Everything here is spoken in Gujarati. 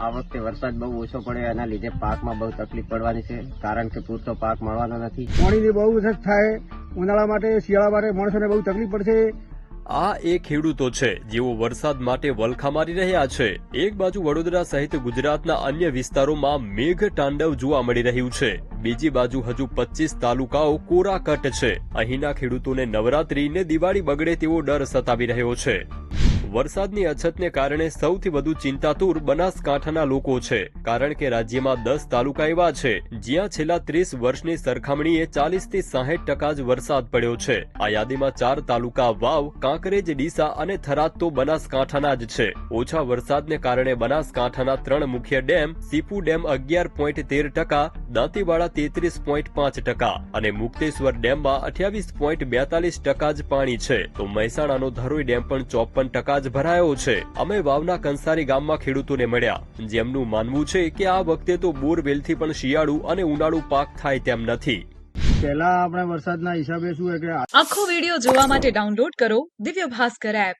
આ વખતે વરસાદ બહુ ઓછો પડે એના લીધે પાકમાં બહુ તકલીફ પડવાની છે કારણ કે પૂરતો પાક મળવાનો નથી. પાણીની બહુ અછત થાય ઉનાળા માટે શિયાળા માટે માણસોને બહુ તકલીફ પડશે. આ એ ખેડૂતો છે જેઓ વરસાદ માટે વલખા મારી રહ્યા છે. એક બાજુ વડોદરા સહિત ગુજરાતના અન્ય વિસ્તારોમાં મેઘ તાંડવ જોવા મળી રહ્યું છે. બીજી બાજુ હજુ પચીસ તાલુકાઓ કોરાકટ છે. અહીંના ખેડૂતોને નવરાત્રી ને દિવાળી બગડે તેવો ડર સતાવી રહ્યો છે. વરસાદની અછતને કારણે સૌથી વધુ ચિંતાતુર બનાસકાંઠાના લોકો છે. કારણ કે રાજ્યમાં દસ તાલુકા એવા છે, જ્યાં છેલ્લા ત્રીસ વર્ષની સરખામણીએ ચાલીસથી સાહીઠ ટકા જ વરસાદ પડ્યો છે. આ યાદીમાં ચાર તાલુકા વાવ, કાંકરેજ, ડીસા અને થરાદ તો બનાસકાંઠાના જ છે. ઓછા વરસાદને કારણે બનાસકાંઠાના ત્રણ મુખ્ય ડેમ, સીપુ ડેમ અગિયાર પોઈન્ટ તેર ટકા, દાંતીવાડા તેત્રીસ પોઈન્ટ પાંચ ટકા અને મુક્તેશ્વર ડેમમાં અઠ્યાવીસ પોઈન્ટ બેતાલીસ ટકા જ પાણી છે. તો મહેસાણાનો ધરોઈ ડેમ પણ ચોપન ટકા જ ભરાયો છે. અમે વાવના કંસારી ગામમાં ખેડૂતોને મળ્યા. જેમનું માનવું છે કે આ વખતે તો બોરવેલથી પણ શિયાળુ અને ઉનાળુ પાક થાય તેમ નથી. પહેલા આપણે વરસાદના હિસાબે શું કે આખો વીડિયો જોવા માટે ડાઉનલોડ કરો દિવ્ય ભાસ્કર એપ.